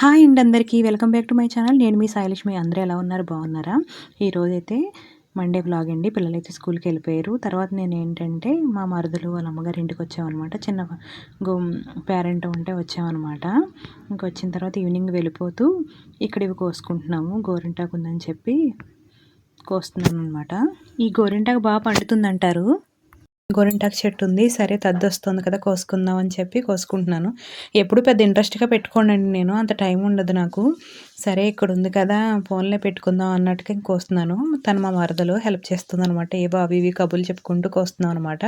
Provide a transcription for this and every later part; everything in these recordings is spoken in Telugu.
హాయ్ అండి అందరికీ. Welcome back to my channel. నేను మీ శైలక్ష్మి అందరూ ఎలా ఉన్నారు? బాగున్నారా? ఈరోజైతే మండే బ్లాగ్ అండి. పిల్లలైతే స్కూల్కి వెళ్ళిపోయారు. తర్వాత నేను ఏంటంటే మా మరుదులు వాళ్ళ అమ్మగారి ఇంటికి వచ్చామన్నమాట. చిన్న గో పేరెంట్ ఉంటే వచ్చామన్నమాట. ఇంకొచ్చిన తర్వాత ఈవినింగ్ వెళ్ళిపోతూ ఇక్కడ ఇవి కోసుకుంటున్నాము. గోరింటాకు ఉందని చెప్పి కోస్తున్నాను అనమాట ఈ గోరింటాకు బాగా పండుతుందంటారు? గోరింటాకు చెట్టు ఉంది. సరే తద్ది వస్తుంది కదా కోసుకుందాం అని చెప్పి కోసుకుంటున్నాను. ఎప్పుడు పెద్ద ఇంట్రెస్ట్గా పెట్టుకోనండి నేను. అంత టైం ఉండదు నాకు. సరే ఇక్కడ ఉంది కదా ఫోన్లో పెట్టుకుందాం అన్నట్టుగా కోస్తున్నాను. తను మా మరదలు హెల్ప్ చేస్తుంది అనమాట ఏ బాబు ఇవి కబుర్లు చెప్పుకుంటూ కోస్తున్నాం అనమాట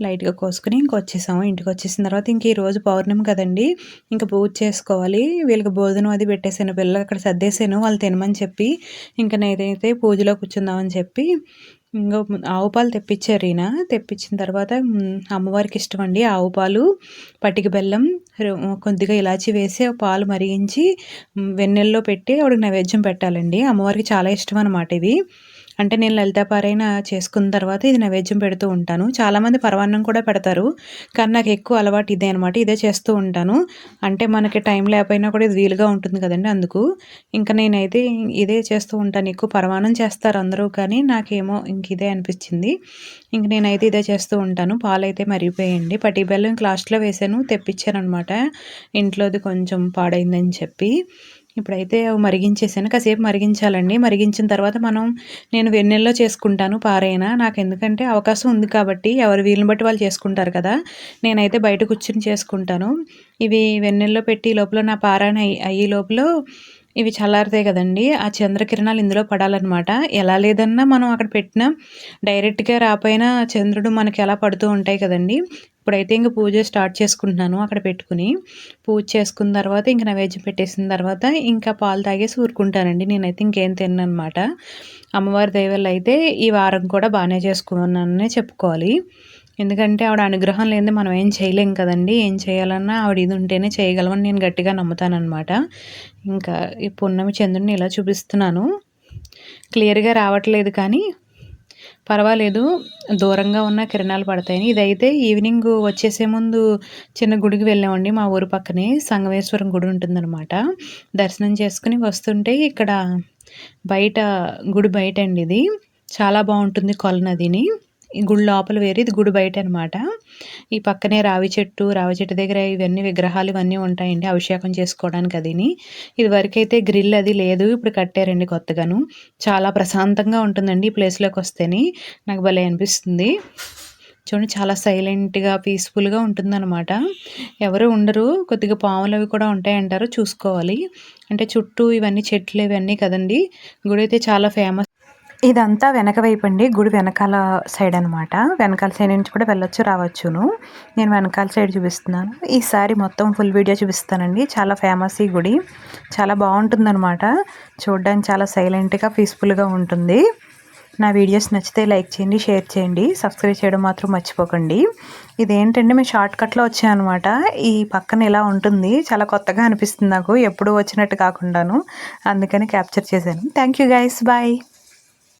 లైట్గా కోసుకుని ఇంక వచ్చేసాము. ఇంటికి వచ్చేసిన తర్వాత ఇంక ఈరోజు పౌర్ణమి కదండి. ఇంకా పూజ చేసుకోవాలి. వీళ్ళకి భోజనం అది పెట్టేసాను పిల్లలు అక్కడ సర్దేశాను. వాళ్ళు తినమని చెప్పి ఇంకా నేనైతే పూజలో కూర్చుందామని చెప్పి ఇంకా ఆవు పాలు తెప్పించారు ఈయన. తెప్పించిన తర్వాత అమ్మవారికి ఇష్టం అండి ఆవు పాలు పటిక బెల్లం కొద్దిగా ఇలాచి వేసి పాలు మరిగించి వెన్నెల్లో పెట్టి ఆవిడకి నైవేద్యం పెట్టాలండి. అమ్మవారికి చాలా ఇష్టం అనమాట ఇవి అంటే నేను లలితాపారైన చేసుకున్న తర్వాత ఇది నైవేద్యం పెడుతూ ఉంటాను. చాలామంది పరవాన్నం కూడా పెడతారు. కానీ నాకు ఎక్కువ అలవాటు ఇదే అనమాట ఇదే చేస్తూ ఉంటాను. అంటే మనకి టైం లేకపోయినా కూడా ఇది వీలుగా ఉంటుంది కదండి అందుకు. ఇంకా నేనైతే ఇదే చేస్తూ ఉంటాను. ఎక్కువ పరమాణం చేస్తారు అందరూ కానీ నాకేమో ఇంక ఇదే అనిపించింది. ఇంక నేనైతే ఇదే చేస్తూ ఉంటాను. పాలు అయితే మరిగిపోయండి పట్టి బెల్లం లాస్ట్లో వేసాను. తెప్పించాను అనమాట ఇంట్లోది కొంచెం పాడైందని చెప్పి. ఇప్పుడైతే అవి మరిగించేసాను. కాసేపు మరిగించాలండి. మరిగించిన తర్వాత మనం నేను వెన్నెల్లో చేసుకుంటాను పారైన? నాకు ఎందుకంటే అవకాశం ఉంది కాబట్టి ఎవరు వీలుని బట్టి వాళ్ళు చేసుకుంటారు కదా. నేనైతే బయట కూర్చుని చేసుకుంటాను. ఇవి వెన్నెల్లో పెట్టి లోపల నా పారాయణ అయ్యే లోపల ఇవి చల్లారుతాయి కదండి ఆ చంద్రకిరణాలు ఇందులో పడాలన్నమాట. ఎలా లేదన్నా మనం అక్కడ పెట్టిన డైరెక్ట్గా రాపోయినా చంద్రుడు మనకి ఎలా పడుతూ ఉంటాయి కదండి. ఇప్పుడైతే ఇంక పూజ స్టార్ట్ చేసుకుంటున్నాను అక్కడ పెట్టుకుని. పూజ చేసుకున్న తర్వాత ఇంక నైవేద్యం పెట్టేసిన తర్వాత ఇంకా పాలు తాగేసి ఊరుకుంటానండి. నేనైతే ఇంకేం తిన్నమాట అమ్మవారి దేవుళ్ళు అయితే ఈ వారం కూడా బాగానే చేసుకున్నాననే చెప్పుకోవాలి. ఎందుకంటే ఆవిడ అనుగ్రహం లేనిదే మనం ఏం చేయలేం కదండి. ఏం చేయాలన్నా ఆవిడ ఇది ఉంటేనే చేయగలమని నేను గట్టిగా నమ్ముతానమాట ఇంకా ఈ పున్నమి చంద్రుడిని ఇలా చూపిస్తున్నాను. క్లియర్గా రావట్లేదు కానీ పర్వాలేదు. దూరంగా ఉన్న కిరణాలు పడతాయని. ఇదైతే ఈవినింగ్ వచ్చేసే ముందు చిన్న గుడికి వెళ్ళామండి మా ఊరు పక్కనే. సంగమేశ్వరం గుడి ఉంటుందన్నమాట. దర్శనం చేసుకుని వస్తుంటే ఇక్కడ బయట గుడి బయట అండి ఇది. చాలా బాగుంటుంది కొలనదిని. ఈ గుడి లోపల వేరే ఇది గుడి బయట అనమాట ఈ పక్కనే రావి చెట్టు రావి చెట్టు దగ్గర ఇవన్నీ విగ్రహాలు ఇవన్నీ ఉంటాయండి అభిషేకం చేసుకోవడానికి అదిని. ఇది వరకైతే గ్రిల్ అది లేదు ఇప్పుడు కట్టారండి కొత్తగాను. చాలా ప్రశాంతంగా ఉంటుందండి ఈ ప్లేస్లోకి వస్తేని. నాకు భలే అనిపిస్తుంది. చూడండి చాలా సైలెంట్గా పీస్ఫుల్గా ఉంటుందన్నమాట. ఎవరు ఉండరు కొద్దిగా పాములు అవి కూడా ఉంటాయంటారు చూసుకోవాలి. అంటే చుట్టూ ఇవన్నీ చెట్లు ఇవన్నీ కదండి. గుడి అయితే చాలా ఫేమస్ ఇదంతా వెనక వైపు అండి గుడి వెనకాల సైడ్ అనమాట వెనకాల సైడ్ నుంచి కూడా వెళ్ళొచ్చు రావచ్చును. నేను వెనకాల సైడ్ చూపిస్తున్నాను. ఈసారి మొత్తం ఫుల్ వీడియో చూపిస్తానండి. చాలా ఫేమస్ ఈ గుడి. చాలా బాగుంటుందన్నమాట. చూడడానికి చాలా సైలెంట్గా పీస్ఫుల్గా ఉంటుంది. నా వీడియోస్ నచ్చితే లైక్ చేయండి షేర్ చేయండి. సబ్స్క్రైబ్ చేయడం మాత్రం మర్చిపోకండి. ఇదేంటంటే మేము షార్ట్ కట్లో ఈ పక్కన ఇలా ఉంటుంది. చాలా కొత్తగా అనిపిస్తుంది నాకు. ఎప్పుడు వచ్చినట్టు కాకుండాను. అందుకని క్యాప్చర్ చేశాను. Thank you guys bye